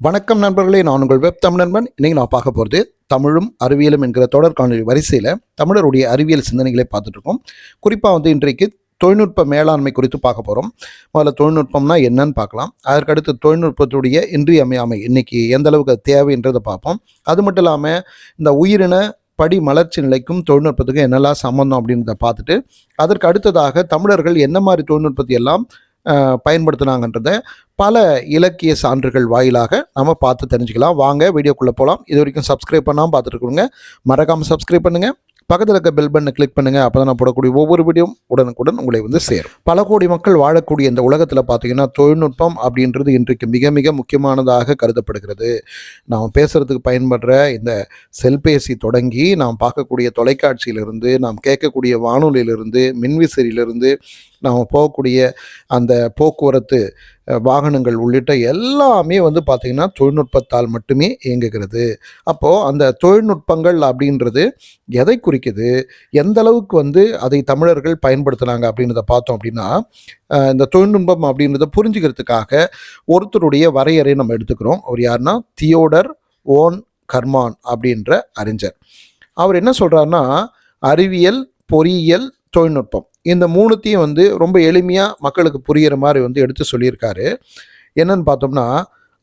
வணக்கம் நண்பர்களே நான் உங்கள் வெப் தமிழ் நண்பன். இன்னைக்கு நான் பார்க்க போகிறது தமிழும் அறிவியலும் என்கிற தொடர் காணொலி வரிசையில் தமிழருடைய அறிவியல் சிந்தனைகளை பார்த்துட்ருக்கோம். குறிப்பாக வந்து இன்றைக்கு தொழில்நுட்ப மேலாண்மை குறித்து பார்க்க போகிறோம் முதல்ல தொழில்நுட்பம்னா என்னன்னு பார்க்கலாம். அதற்கடுத்து தொழில்நுட்பத்துடைய இன்றியமையாமை இன்னைக்கு எந்த அளவுக்கு தேவைன்றதை பார்ப்போம். அது மட்டும் இல்லாமல் இந்த உயிரின படி மலர்ச்சி நிலைக்கும் தொழில்நுட்பத்துக்கும் என்னெல்லாம் சம்மந்தம் அப்படின்றத பார்த்துட்டு அதற்கு அடுத்ததாக தமிழர்கள் என்ன மாதிரி தொழில்நுட்பத்தை எல்லாம் பயன்படுத்துனாங்கன்றத பல இலக்கிய சான்றுகள் வாயிலாக நம்ம பார்த்து தெரிஞ்சுக்கலாம். வாங்க வீடியோக்குள்ளே போகலாம் இது வரைக்கும் சப்ஸ்கிரைப் பண்ணாமல் பார்த்துட்டு மறக்காமல் சப்ஸ்கிரைப் பண்ணுங்கள் பக்கத்தில் இருக்க பெல் பட்டனை கிளிக் பண்ணுங்கள் அப்போ தான் நான் போடக்கூடிய ஒவ்வொரு வீடியோவும் உடனுக்குடன் உங்களை வந்து சேரும். பல கோடி மக்கள் வாழக்கூடிய இந்த உலகத்தில் பார்த்தீங்கன்னா தொழில்நுட்பம் அப்படின்றது இன்றைக்கு மிக மிக முக்கியமானதாக கருதப்படுகிறது. நாம் பேசுகிறதுக்கு பயன்படுற இந்த செல்பேசி தொடங்கி நாம் பார்க்கக்கூடிய தொலைக்காட்சியிலிருந்து நாம் கேட்கக்கூடிய வானொலியிலிருந்து மின்விசிறியிலிருந்து நாம் போகக்கூடிய அந்த போக்குவரத்து வாகனங்கள் உள்ளிட்ட எல்லாமே வந்து பார்த்திங்கன்னா தொழில்நுட்பத்தால் மட்டுமே இயங்குகிறது. அப்போது அந்த தொழில்நுட்பங்கள் அப்படின்றது எதை குறிக்குது? எந்த அளவுக்கு வந்து அதை தமிழர்கள் பயன்படுத்துனாங்க அப்படின்றத பார்த்தோம் அப்படின்னா இந்த தொழில்நுட்பம் அப்படின்றத புரிஞ்சுக்கிறதுக்காக ஒருத்தருடைய வரையறை நம்ம எடுத்துக்கிறோம். அவர் யாருன்னா? தியோடர் ஓன் கர்மான் அப்படின்ற அறிஞர். அவர் என்ன சொல்கிறாருன்னா அறிவியல் பொறியியல் தொழில்நுட்பம். இந்த மூணுத்தையும் வந்து ரொம்ப எளிமையாக மக்களுக்கு புரிகிற மாதிரி வந்து எடுத்து சொல்லியிருக்காரு. என்னன்னு பார்த்தோம்னா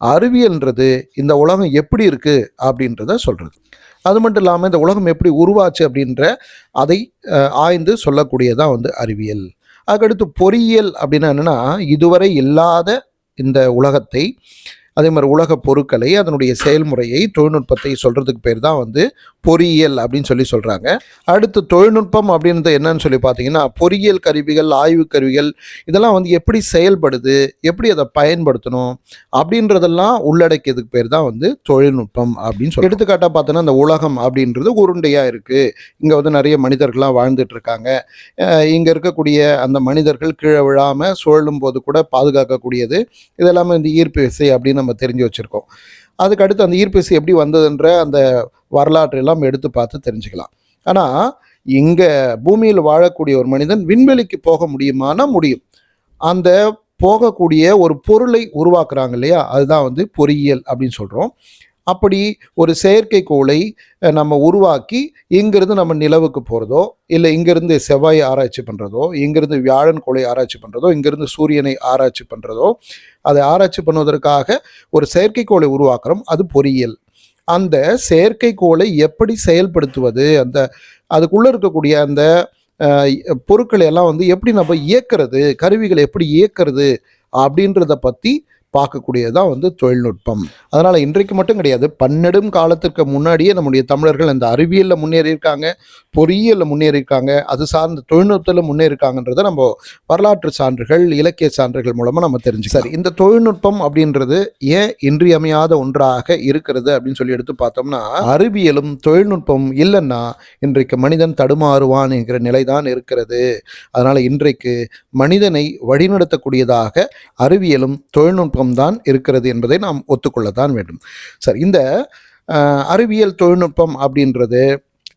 அறிவியல்ன்றது இந்த உலகம் எப்படி இருக்குது அப்படின்றத சொல்கிறது அது மட்டும் இல்லாமல் இந்த உலகம் எப்படி உருவாச்சு அப்படின்ற அதை ஆய்ந்து சொல்லக்கூடியதான் வந்து அறிவியல். அதுக்கடுத்து பொறியியல் அப்படின்னா என்னென்னா இதுவரை இல்லாத இந்த உலகத்தை அதே மாதிரி உலக பொருட்களை அதனுடைய செயல்முறையை தொழில்நுட்பத்தை சொல்கிறதுக்கு பேர் தான் வந்து பொறியியல் அப்படின்னு சொல்லி சொல்கிறாங்க அடுத்து தொழில்நுட்பம் அப்படின்றது என்னன்னு சொல்லி பார்த்தீங்கன்னா பொறியியல் கருவிகள் ஆய்வு கருவிகள் இதெல்லாம் வந்து எப்படி செயல்படுது எப்படி அதை பயன்படுத்தணும் அப்படின்றதெல்லாம் உள்ளடக்கியதுக்கு பேர் தான் வந்து தொழில்நுட்பம் அப்படின்னு சொல்லி எடுத்துக்காட்டாக பார்த்தோன்னா இந்த உலகம் அப்படின்றது உருண்டையாக இருக்குது இங்கே வந்து நிறைய மனிதர்கள்லாம் வாழ்ந்துட்டு இருக்காங்க. இங்கே இருக்கக்கூடிய அந்த மனிதர்கள் கீழே விழாமல் சுழலும் போது கூட பாதுகாக்கக்கூடியது. இதெல்லாமே இந்த ஈர்ப்பு விசை அப்படின்னு நம்ம தெரிஞ்சு வச்சுருக்கோம். அதுக்கு அடுத்து அந்த ஈர்ப்பிசை எப்படி வந்ததுன்ற அந்த வரலாற்று எல்லாம் எடுத்து பார்த்து தெரிஞ்சுக்கலாம். ஆனால் இங்கே பூமியில் வாழக்கூடிய ஒரு மனிதன் விண்வெளிக்கு போக முடியுமானா முடியும். அந்த போகக்கூடிய ஒரு பொருளை உருவாக்குறாங்க இல்லையா? அதுதான் வந்து பொறியியல் அப்படின்னு சொல்கிறோம் அப்படி ஒரு செயற்கைக்கோளை கோளை நம்ம உருவாக்கி இங்கிருந்து நம்ம நிலவுக்கு போகிறதோ இல்லை இங்கிருந்து செவ்வாயை ஆராய்ச்சி பண்ணுறதோ இங்கிருந்து வியாழன் கோளை ஆராய்ச்சி பண்ணுறதோ இங்கிருந்து சூரியனை ஆராய்ச்சி பண்ணுறதோ அதை ஆராய்ச்சி பண்ணுவதற்காக ஒரு செயற்கைக்கோளை உருவாக்குறோம். அது பொறியியல். அந்த செயற்கைக்கோளை எப்படி செயல்படுத்துவது? அந்த அதுக்குள்ளே இருக்கக்கூடிய அந்த பொருட்களை எல்லாம் வந்து எப்படி நம்ம இயக்கிறது? கருவிகளை எப்படி இயக்கிறது? அப்படின்றத பற்றி பார்க்கக்கூடியதான் வந்து தொழில்நுட்பம். அதனால் இன்றைக்கு மட்டும் கிடையாது பன்னெடும் காலத்திற்கு முன்னாடியே நம்முடைய தமிழர்கள் அந்த அறிவியலில் முன்னேறியிருக்காங்க பொறியியலில் முன்னேறியிருக்காங்க அது சார்ந்த தொழில்நுட்பத்தில் முன்னேறியிருக்காங்கன்றதை நம்ம வரலாற்று சான்றுகள் இலக்கிய சான்றுகள் மூலமாக நம்ம தெரிஞ்சு சரி. இந்த தொழில்நுட்பம் அப்படின்றது ஏன் இன்றியமையாத ஒன்றாக இருக்கிறது அப்படின்னு சொல்லி எடுத்து பார்த்தோம்னா அறிவியலும் தொழில்நுட்பம் இல்லைன்னா இன்றைக்கு மனிதன் தடுமாறுவான் என்கிற நிலைதான் இருக்கிறது. அதனால் இன்றைக்கு மனிதனை வழிநடத்தக்கூடியதாக அறிவியலும் தொழில்நுட்பம் தான் இருக்கிறது என்பதை நாம் ஒத்துக்கொள்ளத்தான் வேண்டும். சரி இந்த அறிவியல் தொழில்நுட்பம் அப்படின்றது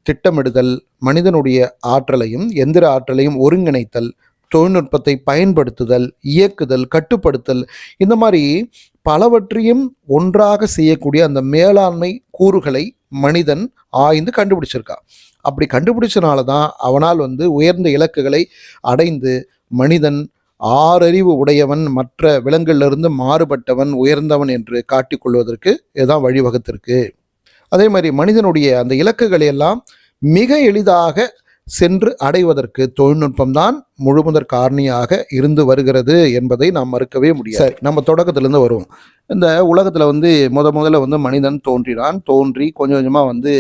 திட்டமிடுதல் மனிதனுடைய ஆற்றலையும் எந்திர ஆற்றலையும் ஒருங்கிணைத்தல் தொழில்நுட்பத்தை பயன்படுத்துதல் இயக்குதல் கட்டுப்படுத்தல் இந்த மாதிரி பலவற்றையும் ஒன்றாக செய்யக்கூடிய அந்த மேலாண்மை கூறுகளை மனிதன் ஆய்ந்து கண்டுபிடிச்சிருக்கான் அப்படி கண்டுபிடிச்சனால தான் அவனால் வந்து உயர்ந்த இலக்குகளை அடைந்து மனிதன் ஆறறிவு உடையவன் மற்ற விலங்குகளிலிருந்து மாறுபட்டவன் உயர்ந்தவன் என்று காட்டிக்கொள்வதற்கு இதுதான் வழிவகுத்திருக்கு. அதே மாதிரி மனிதனுடைய அந்த இலக்குகளை எல்லாம் மிக எளிதாக சென்று அடைவதற்கு தொழில்நுட்பம் தான் முழுமுதற் காரணியாக இருந்து வருகிறது என்பதை நாம் மறுக்கவே முடியாது. சரி. நம்ம தொடக்கத்திலேருந்து வருவோம். இந்த உலகத்தில் வந்து முத முதல்ல வந்து மனிதன் தோன்றினான். தோன்றி கொஞ்சம் கொஞ்சமாக வந்து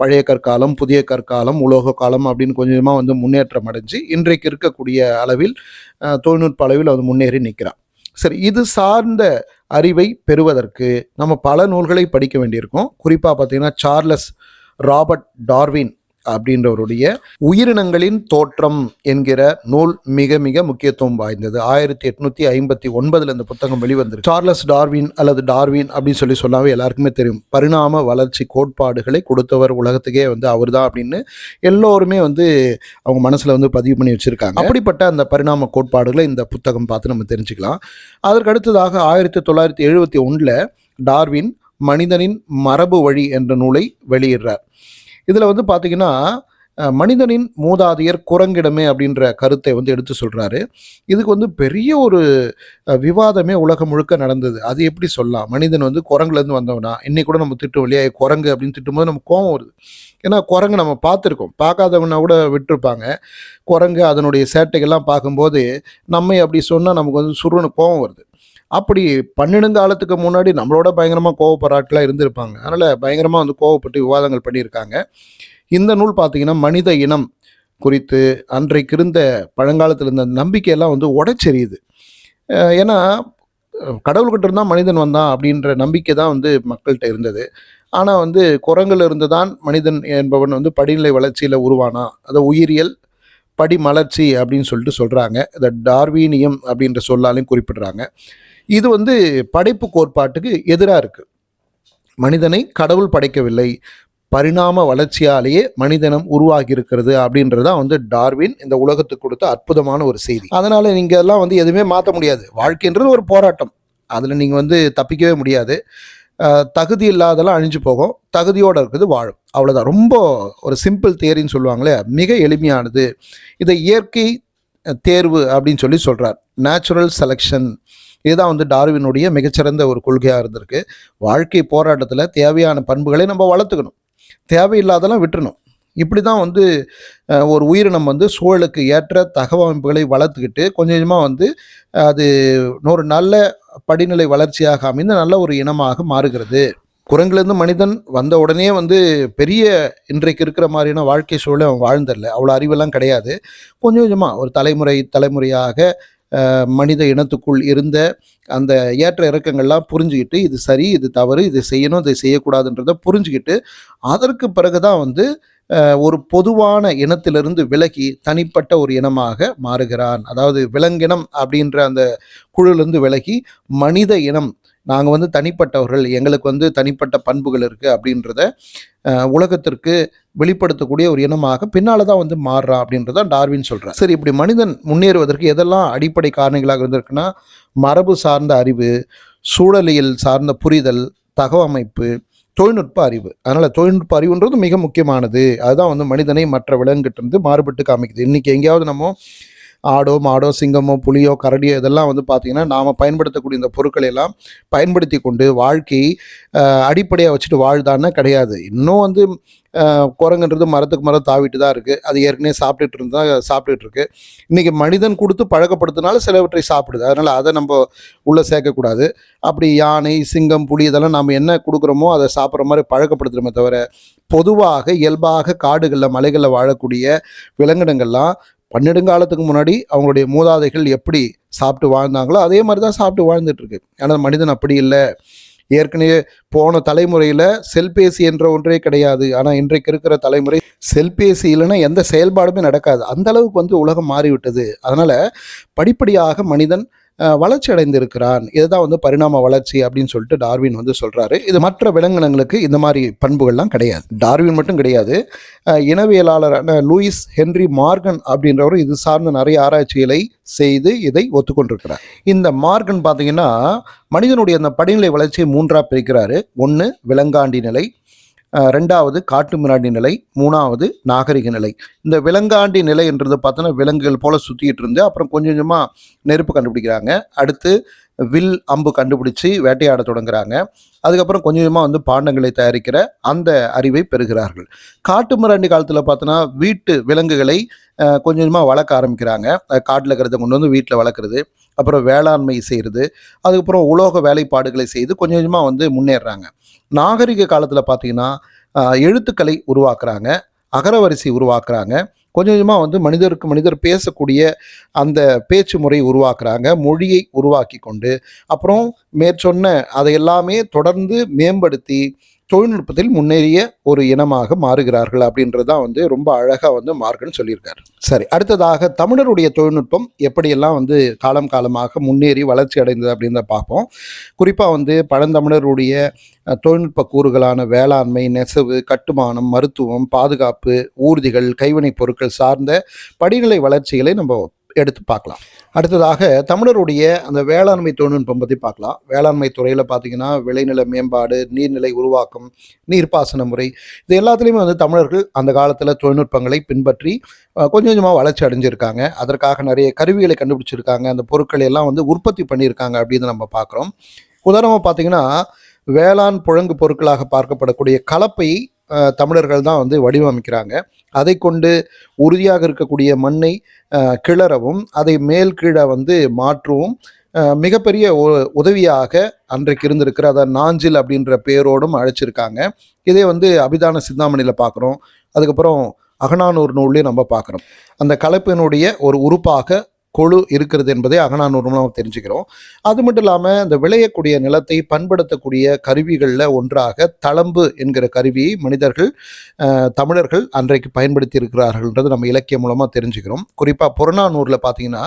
பழைய கற்காலம் புதிய கற்காலம் உலோக காலம் அப்படின்னு கொஞ்சம் கொஞ்சமாக வந்து முன்னேற்றம் அடைஞ்சு இன்றைக்கு இருக்கக்கூடிய அளவில் தொழில்நுட்ப அளவில் அது முன்னேறி நிற்கிறான். சரி இது சார்ந்த அறிவை பெறுவதற்கு நம்ம பல நூல்களை படிக்க வேண்டியிருக்கும். குறிப்பாக பார்த்தீங்கன்னா சார்லஸ் ராபர்ட் டார்வின் அப்படின்றவருடைய உயிரினங்களின் தோற்றம் என்கிற நூல் மிக மிக முக்கியத்துவம் வாய்ந்தது. ஆயிரத்தி எட்நூத்தி ஐம்பத்தி ஒன்பதுல இந்த புத்தகம் வெளிவந்திருக்கு. சார்லஸ் டார்வின் அல்லது டார்வின் அப்படின்னு சொல்லி சொன்னாவே எல்லாருக்குமே தெரியும். பரிணாம வளர்ச்சி கோட்பாடுகளை கொடுத்தவர் உலகத்துக்கே வந்து அவர் தான் அப்படின்னு எல்லோருமே வந்து அவங்க மனசுல வந்து பதிவு பண்ணி வச்சிருக்காங்க. அப்படிப்பட்ட அந்த பரிணாம கோட்பாடுகளை இந்த புத்தகம் பார்த்து நம்ம தெரிஞ்சுக்கலாம். அதற்கு அடுத்ததாக ஆயிரத்தி தொள்ளாயிரத்தி எழுபத்தி ஒன்றில் டார்வின் மனிதனின் மரபு வழி என்ற நூலை வெளியிடுறார். இதில் வந்து பார்த்திங்கன்னா மனிதனின் மூதாதையர் குரங்கிடமே அப்படின்ற கருத்தை வந்து எடுத்து சொல்கிறாரு இதுக்கு வந்து பெரிய ஒரு விவாதமே உலகம் முழுக்க நடந்தது. அது எப்படி சொல்லலாம்? மனிதன் வந்து குரங்குலேருந்து வந்தவனா? இன்னைக்கு கூட நம்ம திட்டம் இல்லையா குரங்கு அப்படின்னு திட்டும்போது நமக்கு கோவம் வருது. ஏன்னா குரங்கு நம்ம பார்த்துருக்கோம். பார்க்காதவனா கூட விட்டுருப்பாங்க. குரங்கு அதனுடைய சேட்டைகள்லாம் பார்க்கும்போது நம்மை அப்படி சொன்னால் நமக்கு வந்து சுருன்னு கோவம் வருது. அப்படி பன்னெடுங்காலத்துக்கு முன்னாடி நம்மளோட பயங்கரமாக கோவப்படுறாட்களாக இருந்திருப்பாங்க. அதனால் பயங்கரமாக வந்து கோவப்பட்டு விவாதங்கள் பண்ணியிருக்காங்க. இந்த நூல் பார்த்தீங்கன்னா மனித இனம் குறித்து அன்றைக்கு இருந்த பழங்காலத்தில் இருந்த நம்பிக்கையெல்லாம் வந்து உடைச்செறியுது. ஏன்னா கடவுள்கிட்ட இருந்தால் மனிதன் வந்தான் அப்படின்ற நம்பிக்கை தான் வந்து மக்கள்கிட்ட இருந்தது. ஆனால் வந்து குரங்கில் இருந்து தான் மனிதன் என்பவன் வந்து படிநிலை வளர்ச்சியில் உருவானா? அதை உயிரியல் படிமலர்ச்சி அப்படின்னு சொல்லிட்டு சொல்கிறாங்க இதை டார்வீனியம் அப்படின்ற சொல்லாலையும் குறிப்பிடுறாங்க. இது வந்து படைப்பு கோட்பாட்டுக்கு எதிராக இருக்குது மனிதனை கடவுள் படைக்கவில்லை. பரிணாம வளர்ச்சியாலேயே மனிதனம் உருவாகி இருக்கிறது அப்படின்றது தான் வந்து டார்வின் இந்த உலகத்துக்கு கொடுத்த அற்புதமான ஒரு செய்தி. அதனால் நீங்கள் எல்லாம் வந்து எதுவுமே மாற்ற முடியாது. வாழ்க்கைன்றது ஒரு போராட்டம். அதில் நீங்கள் வந்து தப்பிக்கவே முடியாது. தகுதி இல்லாதெல்லாம் அழிஞ்சு போகும். தகுதியோடு இருக்குது வாழும். அவ்வளோதான் ரொம்ப ஒரு சிம்பிள் தேரின்னு சொல்லுவாங்களே மிக எளிமையானது. இதை இயற்கை தேர்வு அப்படின்னு சொல்லி சொல்கிறார் நேச்சுரல் செலெக்ஷன் இதுதான் வந்து டார்வினுடைய மிகச்சிறந்த ஒரு கொள்கையாக இருந்திருக்கு. வாழ்க்கை போராட்டத்தில் தேவையான பண்புகளை நம்ம வளர்த்துக்கணும். தேவையில்லாதெல்லாம் விட்டுறணும். இப்படி தான் வந்து ஒரு உயிரினம் வந்து சூழலுக்கு ஏற்ற தகவமைப்புகளை வளர்த்துக்கிட்டு கொஞ்சம் கொஞ்சமாக வந்து அது ஒரு நல்ல படிநிலை வளர்ச்சியாக அமைந்து நல்ல ஒரு இனமாக மாறுகிறது. குரங்குலேருந்து மனிதன் வந்த உடனே வந்து பெரிய இன்றைக்கு இருக்கிற மாதிரியான வாழ்க்கை சூழலை அவன் வாழ்ந்ததில்ல அவ்வளோ அறிவெல்லாம் கிடையாது. கொஞ்சம் கொஞ்சமாக ஒரு தலைமுறை தலைமுறையாக மனித இனத்துக்குள் இருந்த அந்த ஏற்ற இறக்கங்கள்லாம் புரிஞ்சுக்கிட்டு இது சரி இது தவறு இது செய்யணும் இதை செய்யக்கூடாதுன்றதை புரிஞ்சுக்கிட்டு அதற்கு பிறகு தான் வந்து ஒரு பொதுவான இனத்திலிருந்து விலகி தனிப்பட்ட ஒரு இனமாக மாறுகிறான். அதாவது விலங்கினம் அப்படின்ற அந்த குழுலேருந்து விலகி மனித இனம் நாங்கள் வந்து தனிப்பட்டவர்கள் எங்களுக்கு வந்து தனிப்பட்ட பண்புகள் இருக்குது அப்படின்றத உலகத்திற்கு வெளிப்படுத்தக்கூடிய ஒரு இனமாக பின்னால் தான் வந்து மாறுறான் அப்படின்றத டார்வின் சொல்கிறார் சரி இப்படி மனிதன் முன்னேறுவதற்கு எதெல்லாம் அடிப்படை காரணிகளாக இருந்திருக்குன்னா மரபு சார்ந்த அறிவு சூழலியல் சார்ந்த புரிதல் தகவமைப்பு தொழில்நுட்ப அறிவு. அதனால் தொழில்நுட்ப அறிவுன்றது மிக முக்கியமானது. அதுதான் வந்து மனிதனை மற்ற விலங்குகிட்ட இருந்து மாறுபட்டு காமிக்குது. இன்றைக்கி எங்கேயாவது நம்ம ஆடோ மாடோ சிங்கமோ புலியோ கரடியோ இதெல்லாம் வந்து பார்த்திங்கன்னா நாம் பயன்படுத்தக்கூடிய இந்த பொருட்களை எல்லாம் பயன்படுத்தி கொண்டு வாழ்க்கையை அடிப்படையாக வச்சுட்டு வாழ்தான்னா கிடையாது. இன்னும் வந்து குரங்குன்றது மரத்துக்கு மரம் தாவிட்டு தான் இருக்குது அது ஏற்கனவே சாப்பிட்டுட்டு இருந்தால் சாப்பிட்டுட்டு இருக்கு. இன்றைக்கி மனிதன் கொடுத்து பழக்கப்படுத்தினால சிலவற்றை சாப்பிடுது. அதனால் அதை நம்ம உள்ளே சேர்க்கக்கூடாது. அப்படி யானை சிங்கம் புலி இதெல்லாம் நம்ம என்ன கொடுக்குறோமோ அதை சாப்பிட்ற மாதிரி பழக்கப்படுத்துகிறோமே தவிர பொதுவாக இயல்பாக காடுகளில் மலைகளில் வாழக்கூடிய விலங்கினங்கள்லாம் பன்னெடுங்காலத்துக்கு முன்னாடி அவங்களுடைய மூதாதைகள் எப்படி சாப்பிட்டு வாழ்ந்தாங்களோ அதே மாதிரி தான் சாப்பிட்டு வாழ்ந்துட்டுருக்கு. ஆனால் மனிதன் அப்படி இல்லை. ஏற்கனவே போன தலைமுறையில் செல்பேசி என்ற ஒன்றே கிடையாது. ஆனால் இன்றைக்கு இருக்கிற தலைமுறை செல்பேசி இல்லைன்னா எந்த செயல்பாடுமே நடக்காது. அந்த அளவுக்கு வந்து உலகம் மாறிவிட்டது. அதனால் படிப்படியாக மனிதன் வளர்ச்சி அடைந்திருக்கிறான் இதுதான் வந்து பரிணாம வளர்ச்சி அப்படின்னு சொல்லிட்டு டார்வின் வந்து சொல்கிறாரு இது மற்ற விலங்கினங்களுக்கு இந்த மாதிரி பண்புகள்லாம் கிடையாது. டார்வின் மட்டும் கிடையாது. இனவியலாளரான லூயிஸ் ஹென்றி மார்கன் அப்படின்றவர் இது சார்ந்த நிறைய ஆராய்ச்சிகளை செய்து இதை ஒத்துக்கொண்டிருக்கிறார். இந்த மார்கன் பார்த்தீங்கன்னா மனிதனுடைய அந்த படிநிலை வளர்ச்சியை மூன்றாக பிரிக்கிறாரு. ஒன்று விலங்காண்டி நிலை ரெண்டாவது காட்டு மிராண்டி நிலை மூணாவது நாகரிக நிலை. இந்த விலங்காண்டி நிலை என்றது பார்த்தோன்னா விலங்குகள் போல் சுற்றிக்கிட்டு இருந்து அப்புறம் கொஞ்சம் கொஞ்சமாக நெருப்பு கண்டுபிடிக்கிறாங்க. அடுத்து வில் அம்பு கண்டுபிடிச்சி வேட்டையாட தொடங்குறாங்க. அதுக்கப்புறம் கொஞ்சம் கொஞ்சமாக வந்து பாண்டங்களை தயாரிக்கிற அந்த அறிவை பெறுகிறார்கள். காட்டு மிராண்டி காலத்தில் பார்த்தோன்னா வீட்டு விலங்குகளை கொஞ்சம் கொஞ்சமாக வளர்க்க ஆரம்பிக்கிறாங்க. காட்டில் இருக்கிறத கொண்டு வந்து வீட்டில் வளர்க்குறது அப்புறம் வேளாண்மை செய்கிறது அதுக்கப்புறம் உலோக வேலைப்பாடுகளை செய்து கொஞ்சம் கொஞ்சமாக வந்து முன்னேறுறாங்க நாகரிக காலத்தில் பார்த்தீங்கன்னா எழுத்துக்களை உருவாக்குறாங்க அகரவரிசை உருவாக்குறாங்க. கொஞ்சம் கொஞ்சமாக வந்து மனிதருக்கு மனிதர் பேசக்கூடிய அந்த பேச்சு முறை உருவாக்குறாங்க மொழியை உருவாக்கி கொண்டு அப்புறம் மேற்சொன்ன அதை எல்லாமே தொடர்ந்து மேம்படுத்தி தொழில்நுட்பத்தில் முன்னேறிய ஒரு இனமாக மாறுகிறார்கள் அப்படின்றது தான் வந்து ரொம்ப அழகாக வந்து மார்கன் சொல்லியிருக்காரு. சரி அடுத்ததாக தமிழருடைய தொழில்நுட்பம் எப்படியெல்லாம் வந்து காலம் காலமாக முன்னேறி வளர்ச்சி அடைந்தது அப்படின்றத பார்ப்போம். குறிப்பாக வந்து பழந்தமிழருடைய தொழில்நுட்ப கூறுகளான வேளாண்மை நெசவு கட்டுமானம் மருத்துவம் பாதுகாப்பு ஊர்திகள் கைவினைப் பொருட்கள் சார்ந்த படிநிலை வளர்ச்சிகளை நம்ம எடுத்து பார்க்கலாம். அடுத்ததாக தமிழருடைய அந்த வேளாண்மை தொழில்நுட்பம் பற்றி பார்க்கலாம். வேளாண்மை துறையில் பார்த்தீங்கன்னா விளைநில மேம்பாடு நீர்நிலை உருவாக்கம் நீர்ப்பாசன முறை இது எல்லாத்துலேயுமே வந்து தமிழர்கள் அந்த காலத்தில் தொழில்நுட்பங்களை பின்பற்றி கொஞ்சம் கொஞ்சமாக வளர்ச்சி அடைஞ்சிருக்காங்க. அதற்காக நிறைய கருவிகளை கண்டுபிடிச்சிருக்காங்க. அந்த பொருட்களை எல்லாம் வந்து உற்பத்தி பண்ணியிருக்காங்க அப்படின்னு நம்ம பார்க்குறோம் உதாரணமாக பார்த்தீங்கன்னா வேளாண் புழங்கு பொருட்களாக பார்க்கப்படக்கூடிய கலப்பை தமிழர்கள் தான் வந்து வடிவமைக்கிறாங்க. அதை கொண்டு உறுதியாக இருக்கக்கூடிய மண்ணை கிளறவும் அதை மேல் கீழே வந்து மாற்றவும் மிகப்பெரிய ஒ- உதவியாக அன்றைக்கு இருந்திருக்கிற அதை நாஞ்சில் அப்படின்ற பேரோடும் அழைச்சிருக்காங்க. இதே வந்து அபிதான சிந்தாமணியில் பார்க்குறோம் அதுக்கப்புறம் அகனானூர் நூல்லையும் நம்ம பார்க்குறோம் அந்த கலப்பினுடைய ஒரு உறுப்பாக கொழு இருக்கிறது என்பதை அகநானூர் நம்ம தெரிஞ்சுக்கிறோம். அது மட்டும் இல்லாமல் இந்த விளையக்கூடிய நிலத்தை பண்படுத்தக்கூடிய கருவிகளில் ஒன்றாக தளம்பு என்கிற கருவியை மனிதர்கள் தமிழர்கள் அன்றைக்கு பயன்படுத்தி இருக்கிறார்கள்ன்றது நம்ம இலக்கியம் மூலமாக தெரிஞ்சுக்கிறோம். குறிப்பாக புறநானூரில் பார்த்தீங்கன்னா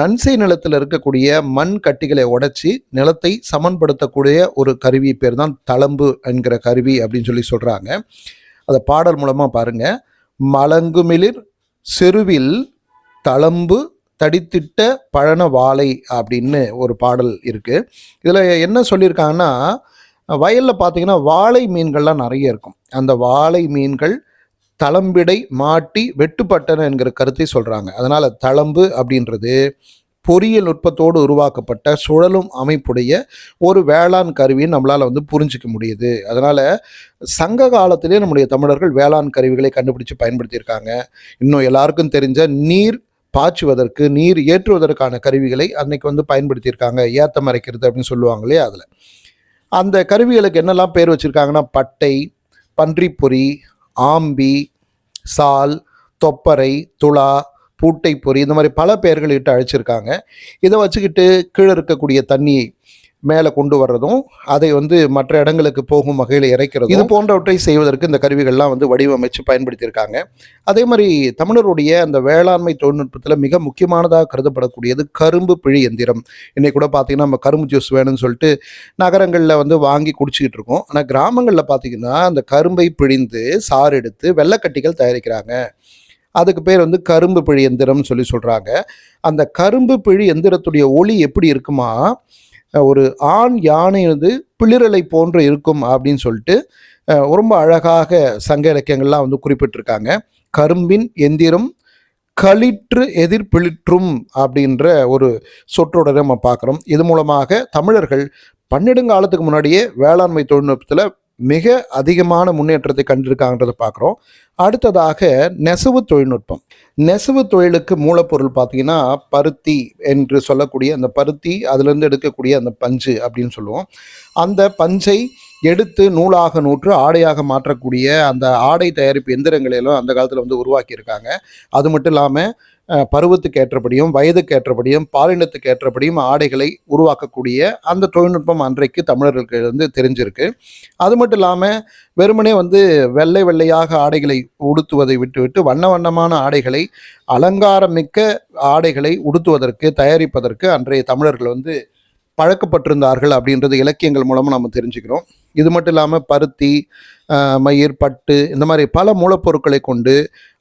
நன்சை நிலத்தில் இருக்கக்கூடிய மண் கட்டிகளை உடைச்சி நிலத்தை சமன்படுத்தக்கூடிய ஒரு கருவி பேர் தான் தளம்பு என்கிற கருவி அப்படின்னு சொல்லி சொல்கிறாங்க அதை பாடல் மூலமாக பாருங்கள் மலங்குமிளிர் செருவில் தளம்பு தடித்திட்ட பழன வாழை அப்படின்னு ஒரு பாடல் இருக்குது இதில் என்ன சொல்லியிருக்காங்கன்னா வயலில் பார்த்தீங்கன்னா வாழை மீன்கள்லாம் நிறைய இருக்கும். அந்த வாழை மீன்கள் தளம்பிடை மாட்டி வெட்டுப்பட்டன என்கிற கருத்தை சொல்கிறாங்க அதனால் தளம்பு அப்படின்றது பொறியியல் நுட்பத்தோடு உருவாக்கப்பட்ட சுழலும் அமைப்புடைய ஒரு வேளாண் கருவின்னு நம்மளால் வந்து புரிஞ்சிக்க முடியுது. அதனால் சங்க காலத்திலே நம்முடைய தமிழர்கள் வேளாண் கருவிகளை கண்டுபிடிச்சு பயன்படுத்தியிருக்காங்க. இன்னும் எல்லாருக்கும் தெரிஞ்ச நீர் பாய்ச்சுவதற்கு நீர் ஏற்றுவதற்கான கருவிகளை அன்னைக்கு வந்து பயன்படுத்தியிருக்காங்க. ஏத்தம் அரைக்கிறது அப்படின்னு சொல்லுவாங்க இல்லையா அதில். அந்த கருவிகளுக்கு என்னெல்லாம் பேர் வச்சுருக்காங்கன்னா பட்டை பன்றிப்பொறி ஆம்பி சால் தொப்பரை துளா பூட்டைப்பொறி இந்த மாதிரி பல பெயர்கள் இட்டு அழைச்சிருக்காங்க. இதை வச்சுக்கிட்டு கீழே இருக்கக்கூடிய தண்ணியை மேலே கொண்டு வர்றதும் அதை வந்து மற்ற இடங்களுக்கு போகும் வகையில் இறைக்கிறதும் இது போன்றவற்றை செய்வதற்கு இந்த கருவிகள்லாம் வந்து வடிவமைச்சு பயன்படுத்தியிருக்காங்க. அதே மாதிரி தமிழருடைய அந்த வேளாண்மை தொழில்நுட்பத்தில் மிக முக்கியமானதாக கருதப்படக்கூடியது கரும்பு பிழி எந்திரம். இன்னைக்கு கூட பார்த்தீங்கன்னா நம்ம கரும்பு ஜூஸ் வேணும்னு சொல்லிட்டு நகரங்களில் வந்து வாங்கி குடிச்சிக்கிட்டு இருக்கோம். ஆனால் கிராமங்களில் பார்த்தீங்கன்னா அந்த கரும்பை பிழிந்து சாறு எடுத்து வெள்ளக்கட்டிகள் தயாரிக்கிறாங்க. அதுக்கு பேர் வந்து கரும்பு பிழி எந்திரம்னு சொல்லி சொல்கிறாங்க அந்த கரும்பு பிழி எந்திரத்துடைய ஒளி எப்படி இருக்குமா? ஒரு ஆண் யானை வந்து பிளிரலை போன்று இருக்கும் அப்படின்னு சொல்லிட்டு ரொம்ப அழகாக சங்க இலக்கியங்கள்லாம் வந்து குறிப்பிட்டிருக்காங்க. கரும்பின் எந்திரம் களிற்று எதிர்பிளிற்றும் அப்படின்ற ஒரு சொற்றொடரை நம்ம பார்க்குறோம். இது மூலமாக தமிழர்கள் பன்னெடுங்காலத்துக்கு முன்னாடியே வேளாண்மை தொழில்நுட்பத்தில் மிக அதிகமான முன்னேற்றத்தை கண்டிருக்காங்கன்றதை பார்க்குறோம். அடுத்ததாக நெசவு தொழில்நுட்பம். நெசவு தொழிலுக்கு மூலப்பொருள் பார்த்தீங்கன்னா பருத்தி என்று சொல்லக்கூடிய அந்த பருத்தி அதுலேருந்து எடுக்கக்கூடிய அந்த பஞ்சு அப்படின்னு சொல்லுவோம். அந்த பஞ்சை எடுத்து நூலாக நூற்று ஆடையாக மாற்றக்கூடிய அந்த ஆடை தயாரிப்பு எந்திரங்களையெல்லாம் அந்த காலத்தில் வந்து உருவாக்கியிருக்காங்க. அது மட்டும் இல்லாமல் பருவத்துக்கு ஏற்றபடியும் வயதுக்கு ஏற்றபடியும் பாலினத்துக்கு ஏற்றபடியும் ஆடைகளை உருவாக்கக்கூடிய அந்த தொழில்நுட்பம் அன்றைக்கு தமிழர்களுக்கு வந்து தெரிஞ்சிருக்கு. அது மட்டும் இல்லாமல் வெறுமனே வந்து வெள்ளை வெள்ளையாக ஆடைகளை உடுத்துவதை விட்டுவிட்டு வண்ண வண்ணமான ஆடைகளை அலங்காரமிக்க ஆடைகளை உடுத்துவதற்கு தயாரிப்பதற்கு அன்றைய தமிழர்கள் வந்து பழக்கப்பட்டிருந்தார்கள் அப்படின்றது இலக்கியங்கள் மூலமாக நம்ம தெரிஞ்சுக்கிறோம். இது மட்டும் இல்லாமல் பருத்தி மயிர் பட்டு இந்த மாதிரி பல மூலப்பொருட்களை கொண்டு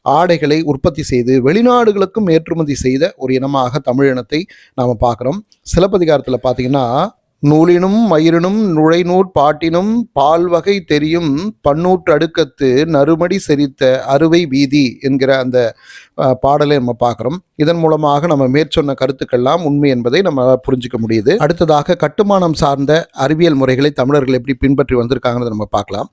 ஆடைகளை உற்பத்தி செய்து வெளிநாடுகளுக்கும் ஏற்றுமதி செய்த ஒரு இனமாக தமிழ் இனத்தை நாம் பார்க்குறோம். சிலப்பதிகாரத்தில் பார்த்தீங்கன்னா நூலினும் மயிரினும் நுழைநூற் பாட்டினும் பால் வகை தெரியும் பன்னூற்று அடுக்கத்து நறுமடி செரித்த அறுவை வீதி என்கிற அந்த பாடலை நம்ம பார்க்குறோம். இதன் மூலமாக நம்ம மேற்சொன்ன கருத்துக்கள்லாம் உண்மை என்பதை நம்ம புரிஞ்சுக்க முடியுது. அடுத்ததாக கட்டுமானம் சார்ந்த அறிவியல் முறைகளை தமிழர்கள் எப்படி பின்பற்றி வந்திருக்காங்கன்னு நம்ம பார்க்கலாம்.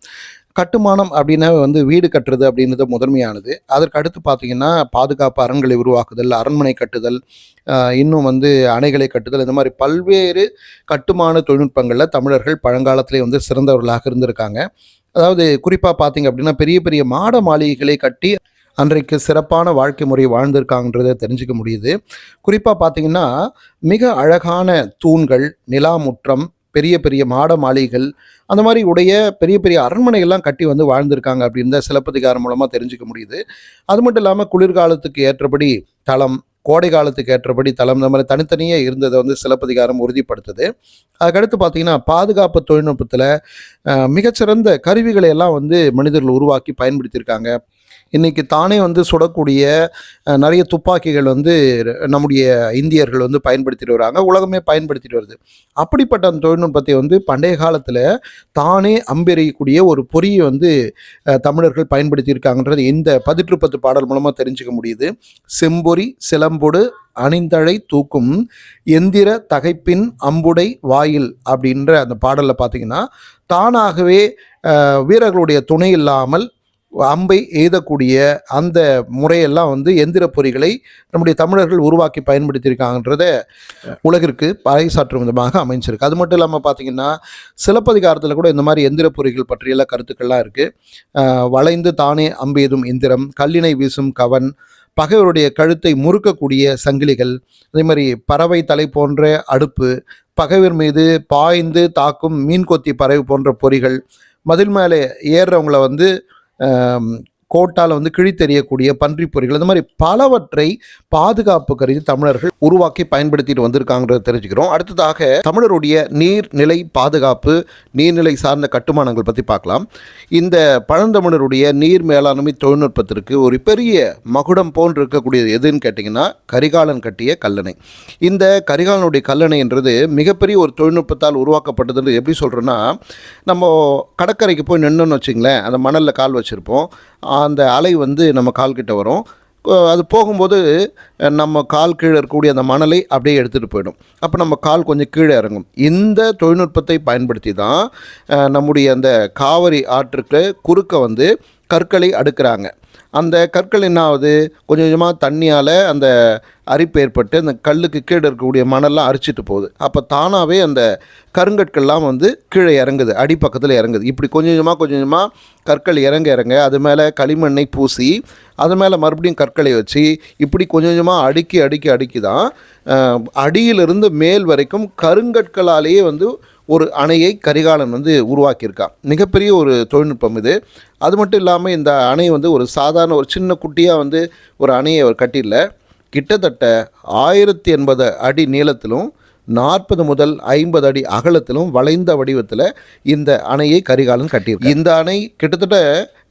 கட்டுமானம் அப்படின்னா வந்து வீடு கட்டுறது அப்படின்றது முதன்மையானது. அதற்கு அடுத்து பார்த்தீங்கன்னா பாதுகாப்பு அரண்களை உருவாக்குதல் அரண்மனை கட்டுதல் இன்னும் வந்து அணைகளை கட்டுதல் இந்த மாதிரி பல்வேறு கட்டுமான தொழில்நுட்பங்களில் தமிழர்கள் பழங்காலத்திலே வந்து சிறந்தவர்களாக இருந்திருக்காங்க. அதாவது குறிப்பாக பார்த்தீங்க அப்படின்னா பெரிய பெரிய மாட மாளிகைகளை கட்டி அன்றைக்கு சிறப்பான வாழ்க்கை முறை வாழ்ந்திருக்காங்கன்றதை தெரிஞ்சுக்க முடியுது. குறிப்பாக பார்த்தீங்கன்னா மிக அழகான தூண்கள் நிலாமுற்றம் பெரிய பெரிய மாட மாளிகைகள் அந்த மாதிரி உடைய பெரிய பெரிய அரண்மனைகள்லாம் கட்டி வந்து வாழ்ந்திருக்காங்க அப்படின்னு சிலப்பதிகாரம் மூலமாக தெரிஞ்சுக்க முடியுது. அது மட்டும் இல்லாமல் குளிர்காலத்துக்கு ஏற்றபடி தளம் கோடை காலத்துக்கு ஏற்றபடி தளம் இந்த மாதிரி தனித்தனியே இருந்ததை வந்து சிலப்பதிகாரம் உறுதிப்படுத்துது. அதுக்கடுத்து பார்த்தீங்கன்னா பாதுகாப்பு தொழில்நுட்பத்தில் மிகச்சிறந்த கருவிகளை எல்லாம் வந்து மனிதர்கள் உருவாக்கி பயன்படுத்தியிருக்காங்க. இன்னைக்கு தானே வந்து சுடக்கூடிய நிறைய துப்பாக்கிகள் வந்து நம்முடைய இந்தியர்கள் வந்து பயன்படுத்திட்டு வராங்க உலகமே பயன்படுத்திட்டு வருது. அப்படிப்பட்ட அந்த தொழில்நுட்பத்தை வந்து பண்டைய காலத்தில் தானே அம்பெறியக்கூடிய ஒரு பொறியை வந்து தமிழர்கள் பயன்படுத்தியிருக்காங்கன்றது இந்த பதிற்றுப்பத்து பாடல் மூலமாக தெரிஞ்சுக்க முடியுது. செம்பொறி சிலம்பொடு அணிந்தழை தூக்கும் எந்திர தகைப்பின் அம்புடை வாயில் அப்படின்ற அந்த பாடலில் பார்த்தீங்கன்னா தானாகவே வீரர்களுடைய துணை இல்லாமல் அம்பை எய்தக்கூடிய அந்த முறையெல்லாம் வந்து எந்திர பொறிகளை நம்முடைய தமிழர்கள் உருவாக்கி பயன்படுத்தியிருக்காங்கன்றத உலகிற்கு பறைசாற்றும் விதமாக அமைஞ்சிருக்கு. அது மட்டும் இல்லாமல் பார்த்தீங்கன்னா சிலப்பதிகாரத்தில் கூட இந்த மாதிரி எந்திர பொறிகள் பற்றியெல்லாம் கருத்துக்கள்லாம் இருக்குது வளைந்து தானே அம்பெய்தும் எந்திரம் கல்லினை வீசும் கவன் பகைவருடைய கழுத்தை முறுக்கக்கூடிய சங்கிலிகள் அதே மாதிரி பறவை தலை போன்ற அடுப்பு பகைவர் மீது பாய்ந்து தாக்கும் மீன் கொத்தி பறவை போன்ற பொறிகள் மதில் மேலே ஏறுறவங்கள வந்து um, கோட்டால் வந்து கிழித்தெறியக்கூடிய பன்றி பொறிகள் இந்த மாதிரி பலவற்றை பாதுகாப்பு கருதி தமிழர்கள் உருவாக்கி பயன்படுத்திட்டு வந்திருக்காங்கிறத தெரிஞ்சுக்கிறோம். அடுத்ததாக தமிழருடைய நீர்நிலை பாதுகாப்பு நீர்நிலை சார்ந்த கட்டுமானங்கள் பற்றி பார்க்கலாம். இந்த பழந்தமிழருடைய நீர் மேலாண்மை தொழில்நுட்பத்திற்கு ஒரு பெரிய மகுடம் போன்று இருக்கக்கூடியது எதுன்னு கேட்டிங்கன்னா கரிகாலன் கட்டிய கல்லணை. இந்த கரிகாலனுடைய கல்லணைன்றது மிகப்பெரிய ஒரு தொழில்நுட்பத்தால் உருவாக்கப்பட்டதுன்னு எப்படி சொல்கிறோன்னா நம்ம கடற்கரைக்கு போய் நின்றுன்னு வச்சுங்களேன் அந்த மணலில் கால் வச்சுருப்போம். அந்த அலை வந்து நம்ம கால்கிட்ட வரும். அது போகும்போது நம்ம கால் கீழே இருக்கக்கூடிய அந்த மணலை அப்படியே எடுத்துகிட்டு போயிடும். அப்போ நம்ம கால் கொஞ்சம் கீழே இறங்கும். இந்த தொழில்நுட்பத்தை பயன்படுத்தி தான் நம்முடைய அந்த காவிரி ஆற்றுக்கு குறுக்க வந்து கற்களை அடுக்கிறாங்க. அந்த கற்கள் என்ன ஆகுது கொஞ்சம் கொஞ்சமாக தண்ணியால் அந்த அரிப்பு ஏற்பட்டு அந்த கல்லுக்கு கீழே இருக்கக்கூடிய மணல்லாம் அரிச்சிட்டு போகுது. அப்போ தானாகவே அந்த கருங்கற்கள்லாம் வந்து கீழே இறங்குது அடிப்பக்கத்தில் இறங்குது. இப்படி கொஞ்சம் கொஞ்சமாக கொஞ்சம் கொஞ்சமாக கற்கள் இறங்க இறங்க அது மேலே களிமண்ணை பூசி அது மேலே மறுபடியும் கற்களை வச்சு இப்படி கொஞ்சம் கொஞ்சமாக அடுக்கி அடுக்கி அடுக்கி தான் அடியிலிருந்து மேல் வரைக்கும் கருங்கற்களாலேயே வந்து ஒரு அணையை கரிகாலன் வந்து உருவாக்கியிருக்கான். மிகப்பெரிய ஒரு தொழில்நுட்பம் இது. அது மட்டும் இல்லாமல் இந்த அணை வந்து ஒரு சாதாரண ஒரு சின்ன குட்டியாக வந்து ஒரு அணையை அவர் கட்டிடல. கிட்டத்தட்ட ஆயிரத்தி எண்பது அடி நீளத்திலும் நாற்பது முதல் ஐம்பது அடி அகலத்திலும் வளைந்த வடிவத்தில் இந்த அணையை கரிகாலன் கட்டியிருக்கு இந்த அணை கிட்டத்தட்ட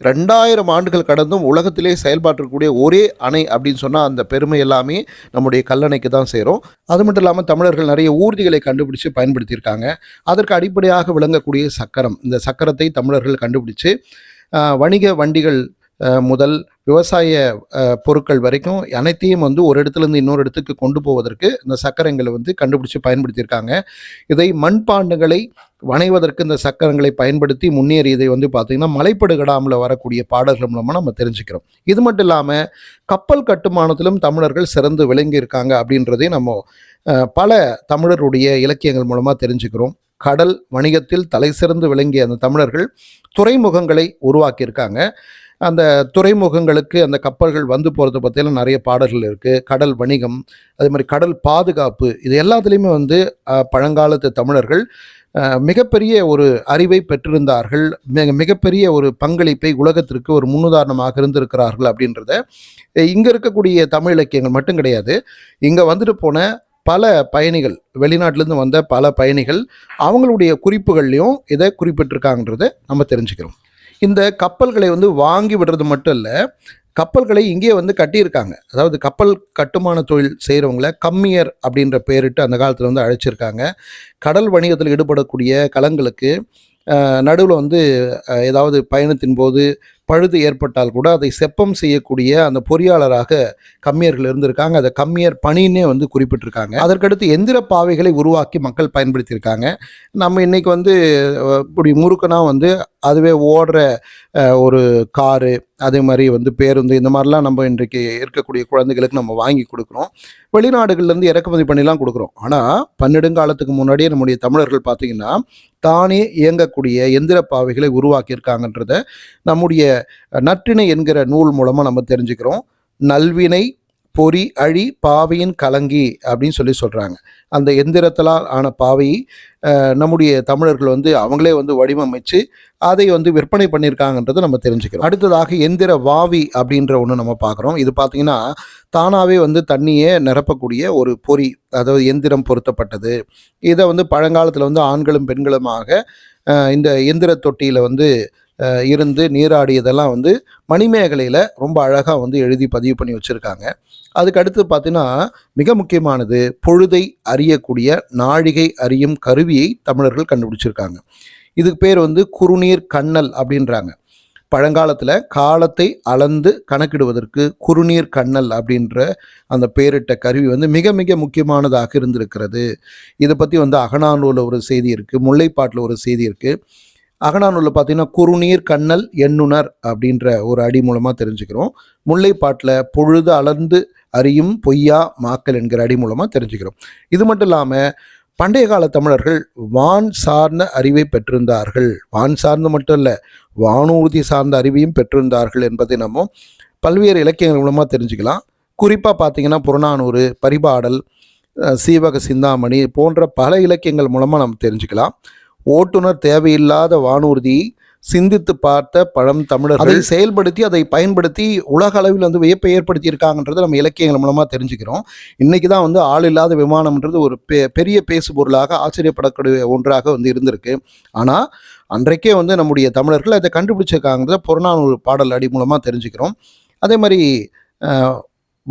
ரெண்டாயிரம் ஆண்டுகள் கடந்தும் உலகத்திலே செயல்பாட்டிருக்கக்கூடிய ஒரே அணை அப்படின்னு சொன்னால் அந்த பெருமை எல்லாமே நம்முடைய கல்லணைக்கு தான் சேரும். அது மட்டும் இல்லாமல் தமிழர்கள் நிறைய ஊர்திகளை கண்டுபிடிச்சு பயன்படுத்தியிருக்காங்க. அதற்கு அடிப்படையாக விளங்கக்கூடிய சக்கரம். இந்த சக்கரத்தை தமிழர்கள் கண்டுபிடிச்சு வணிக வண்டிகள் முதல் விவசாய பொருட்கள் வரைக்கும் அனைத்தையும் வந்து ஒரு இடத்துலேருந்து இன்னொரு இடத்துக்கு கொண்டு போவதற்கு இந்த சக்கரங்களை வந்து கண்டுபிடிச்சு பயன்படுத்தியிருக்காங்க. இதை மண்பாண்டுகளை வணைவதற்கு இந்த சக்கரங்களை பயன்படுத்தி முன்னேறியதை வந்து பார்த்திங்கன்னா மலைப்படுகடாமில் வரக்கூடிய பாடல்கள் மூலமாக நம்ம தெரிஞ்சுக்கிறோம். இது மட்டும் இல்லாமல் கப்பல் கட்டுமானத்திலும் தமிழர்கள் சிறந்து விளங்கியிருக்காங்க அப்படின்றதையும் நம்ம பல தமிழருடைய இலக்கியங்கள் மூலமாக தெரிஞ்சுக்கிறோம். கடல் வணிகத்தில் தலை சிறந்து விளங்கிய அந்த தமிழர்கள் துறைமுகங்களை உருவாக்கியிருக்காங்க. அந்த துறைமுகங்களுக்கு அந்த கப்பல்கள் வந்து போகிறத பற்றியெல்லாம் நிறைய பாடல்கள் இருக்குது கடல் வணிகம் அதே மாதிரி கடல் பாதுகாப்பு இது எல்லாத்துலேயுமே வந்து பழங்காலத்து தமிழர்கள் மிகப்பெரிய ஒரு அறிவை பெற்றிருந்தார்கள். மிக மிகப்பெரிய ஒரு பங்களிப்பை உலகத்திற்கு ஒரு முன்னுதாரணமாக இருந்திருக்கிறார்கள் அப்படின்றத இங்கே இருக்கக்கூடிய தமிழ் இலக்கியங்கள் மட்டும் கிடையாது. இங்கே வந்துட்டு போன பல பயணிகள் வெளிநாட்டிலேருந்து வந்த பல பயணிகள் அவங்களுடைய குறிப்புகள்லையும் இதை குறிப்பிட்டிருக்காங்கன்றதை நம்ம தெரிஞ்சுக்கிறோம். இந்த கப்பல்களை வந்து வாங்கி விடுறது மட்டும் இல்லை கப்பல்களை இங்கே வந்து கட்டியிருக்காங்க. அதாவது கப்பல் கட்டுமான தொழில் செய்கிறவங்கள கம்மியர் அப்படின்ற பேரிட்டு அந்த காலத்தில் வந்து அழைச்சிருக்காங்க. கடல் வணிகத்தில் ஈடுபடக்கூடிய கலங்களுக்கு நடுவில் வந்து ஏதாவது பயணத்தின் போது பழுது ஏற்பட்டால் கூட அதை செப்பம் செய்யக்கூடிய அந்த பொறியாளராக கம்மியர்கள் இருந்திருக்காங்க. அதை கம்மியர் பணின்னே வந்து குறிப்பிட்டிருக்காங்க. அதற்கடுத்து எந்திர பாவைகளை உருவாக்கி மக்கள் பயன்படுத்தியிருக்காங்க. நம்ம இன்னைக்கு வந்து இப்படி முறுக்குனா வந்து அதுவே ஓடுற ஒரு காரு அதே மாதிரி வந்து பேருந்து இந்த மாதிரிலாம் நம்ம இன்றைக்கு இருக்கக்கூடிய குழந்தைகளுக்கு நம்ம வாங்கி கொடுக்குறோம். வெளிநாடுகள்லேருந்து இறக்குமதி பண்ணிலாம் கொடுக்குறோம். ஆனால் பன்னெடுங்காலத்துக்கு முன்னாடியே நம்முடைய தமிழர்கள் பார்த்தீங்கன்னா தானே இயங்கக்கூடிய எந்திர பாவைகளை உருவாக்கியிருக்காங்கன்றத நம்முடைய நற்றினை என்கிற நூல் மூலமாக நம்ம தெரிஞ்சுக்கிறோம். நல்வினை பொறி அழி பாவையின் கலங்கி அப்படின்னு சொல்லி சொல்கிறாங்க அந்த எந்திரத்தலால் ஆன பாவையை நம்முடைய தமிழர்கள் வந்து அவங்களே வந்து வடிவமைச்சு அதை வந்து விற்பனை பண்ணியிருக்காங்கன்றதை நம்ம தெரிஞ்சுக்கிறோம். அடுத்ததாக எந்திர வாவி அப்படின்ற ஒன்று நம்ம பார்க்குறோம். இது பார்த்திங்கன்னா தானாகவே வந்து தண்ணியை நிரப்பக்கூடிய ஒரு பொறி அதாவது எந்திரம் பொருத்தப்பட்டது. இதை வந்து பழங்காலத்தில் வந்து ஆண்களும் பெண்களுமாக இந்த எந்திர தொட்டியில் வந்து இருந்து நீராடியதெல்லாம் வந்து மணிமேகலையில் ரொம்ப அழகாக வந்து எழுதி பதிவு பண்ணி வச்சுருக்காங்க. அதுக்கு அடுத்து பார்த்தீங்கன்னா மிக முக்கியமானது பொழுதை அறியக்கூடிய நாழிகை அறியும் கருவியை தமிழர்கள் கண்டுபிடிச்சிருக்காங்க. இதுக்கு பேர் வந்து குறுநீர் கண்ணல் அப்படின்றாங்க. பழங்காலத்தில் காலத்தை அளந்து கணக்கிடுவதற்கு குறுநீர் கண்ணல் அப்படின்ற அந்த பேரிட்ட கருவி வந்து மிக மிக முக்கியமானதாக இருந்திருக்கிறது. இதை பற்றி வந்து அகனானூரில் ஒரு செய்தி இருக்குது முல்லைப்பாட்டில் ஒரு செய்தி இருக்குது அகனானூரில் பார்த்தீங்கன்னா குறுநீர் கண்ணல் எண்ணுணர் அப்படின்ற ஒரு அடி மூலமாக தெரிஞ்சுக்கிறோம். முல்லைப்பாட்டில் பொழுது அளந்து அறியும் பொய்யா மாக்கல் என்கிற அடி மூலமாக தெரிஞ்சுக்கிறோம். இது மட்டும் இல்லாமல் பண்டைய கால தமிழர்கள் வான் சார்ந்த அறிவை பெற்றிருந்தார்கள். வான் சார்ந்து மட்டும் இல்லை வானூர்தி சார்ந்த அறிவையும் பெற்றிருந்தார்கள் என்பதை நம்ம பல்வேறு இலக்கியங்கள் மூலமாக தெரிஞ்சுக்கலாம். குறிப்பாக பார்த்தீங்கன்னா புறநானூறு பரிபாடல் சீவக சிந்தாமணி போன்ற பல இலக்கியங்கள் மூலமாக நம்ம தெரிஞ்சுக்கலாம். ஓட்டுநர் தேவையில்லாத வானூர்தி சிந்தித்து பார்த்த பழம் தமிழர் அதை செயல்படுத்தி அதை பயன்படுத்தி உலக அளவில் வந்து வியப்பை ஏற்படுத்தி இருக்காங்கன்றது நம்ம இலக்கியங்கள் மூலமாக தெரிஞ்சுக்கிறோம். இன்னைக்கு தான் வந்து ஆள் இல்லாத விமானம்ன்றது ஒரு பெ பெரிய பேசு பொருளாக ஆச்சரியப்படக்கூடிய ஒன்றாக வந்து இருந்திருக்கு. ஆனால் அன்றைக்கே வந்து நம்முடைய தமிழர்கள் அதை கண்டுபிடிச்சிருக்காங்கிறத புறநானூறு பாடல் அடி மூலமாக தெரிஞ்சுக்கிறோம். அதே மாதிரி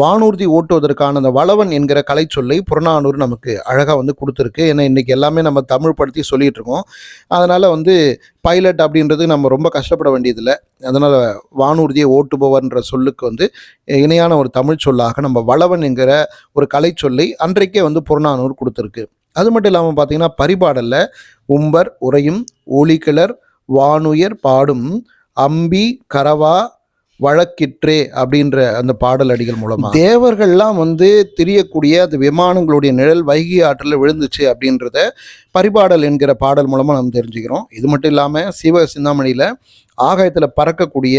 வானூர்தி ஓட்டுவதற்கான அந்த வளவன் என்கிற கலை சொல்லை புறநானூறு நமக்கு அழகாக வந்து கொடுத்துருக்கு. ஏன்னா இன்றைக்கி எல்லாமே நம்ம தமிழ் படுத்தி சொல்லிகிட்டு இருக்கோம் அதனால் வந்து பைலட் அப்படின்றது நம்ம ரொம்ப கஷ்டப்பட வேண்டியதில்லை. அதனால் வானூர்தியை ஓட்டுபவர்ன்ற சொல்லுக்கு வந்து இணையான ஒரு தமிழ் சொல்லாக நம்ம வளவன் என்கிற ஒரு கலை சொல்லை அன்றைக்கே வந்து புறநானூறு கொடுத்துருக்கு. அது மட்டும் இல்லாமல் பார்த்தீங்கன்னா பரிபாடலில் உம்பர் உறையும் ஒளிக்கிளர் வானுயர் பாடும் அம்பி கரவா வழக்கிற்றே அப்படின்ற அந்த பாடல் அடிகள் மூலமா. தேவர்கள்லாம் வந்து தெரியக்கூடிய அந்த விமானங்களுடைய நிழல் வைகை ஆற்றில் விழுந்துச்சு அப்படின்றத பரிபாடல் என்கிற பாடல் மூலமாக நம்ம தெரிஞ்சுக்கிறோம். இது மட்டும் இல்லாமல் சிவ சிந்தாமணியில் ஆகாயத்தில் பறக்கக்கூடிய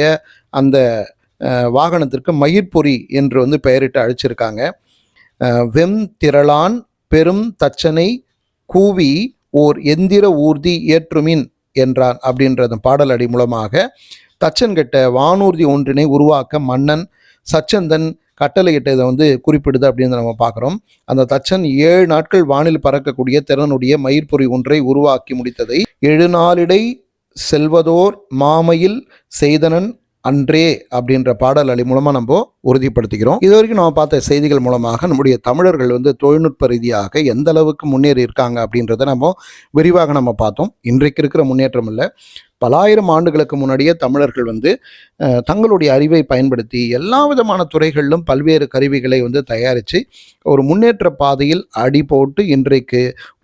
அந்த வாகனத்திற்கு மயிர்பொறி என்று வந்து பெயரிட்டு அழைச்சிருக்காங்க. வெம் திரளான் பெரும் தச்சனை கூவி ஓர் எந்திர ஊர்தி ஏற்றுமின் என்றான் அப்படின்ற அந்த பாடல் அடி மூலமாக தச்சன் கெட்ட வானூர்தி ஒன்றினை உருவாக்க மன்னன் சச்சந்தன் கட்டளையிட்டதை வந்து குறிப்பிடுது அப்படின்னு நம்ம பார்க்குறோம். அந்த தச்சன் ஏழு நாட்கள் வானில் பறக்கக்கூடிய திறனுடைய மயிர்பொறி ஒன்றை உருவாக்கி முடித்ததை ஏழு நாளிடை செல்வதோர் மாமையில் செய்தனன் அன்றே அப்படின்ற பாடல் அலி மூலமாக நம்ம உறுதிப்படுத்திக்கிறோம். இது வரைக்கும் நம்ம பார்த்த செய்திகள் மூலமாக நம்முடைய தமிழர்கள் வந்து தொழில்நுட்ப ரீதியாக எந்த அளவுக்கு முன்னேறி இருக்காங்க அப்படின்றத நம்ம விரிவாக நம்ம பார்த்தோம். இன்றைக்கு இருக்கிற முன்னேற்றம் இல்லை. பலாயிரம் ஆண்டுகளுக்கு முன்னாடியே தமிழர்கள் வந்து தங்களுடைய அறிவை பயன்படுத்தி எல்லா விதமான துறைகளிலும் பல்வேறு கருவிகளை வந்து தயாரித்து ஒரு முன்னேற்ற பாதையில் அடி போட்டு இன்றைக்கு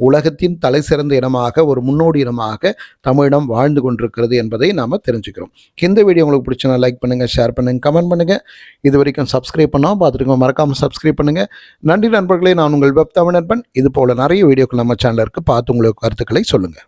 உலகத்தின் தலை சிறந்த இனமாக ஒரு முன்னோடி இனமாக தமிழிடம் வாழ்ந்து கொண்டிருக்கிறது என்பதை நாம் தெரிஞ்சுக்கிறோம். இந்த வீடியோ உங்களுக்கு பிடிச்சனா லைக் பண்ணுங்கள் ஷேர் பண்ணுங்கள் கமெண்ட் பண்ணுங்கள் இது வரைக்கும் சப்ஸ்கிரைப் பண்ணால் பார்த்துருக்கோம் மறக்காமல் சப்ஸ்கிரைப் பண்ணுங்கள் நன்றி நண்பர்களே நான் உங்கள் வெப் நண்பன். இது போல் நிறைய வீடியோக்கள் நம்ம சேனலில் இருக்குது பார்த்து உங்களுக்கு கருத்துக்களை சொல்லுங்கள்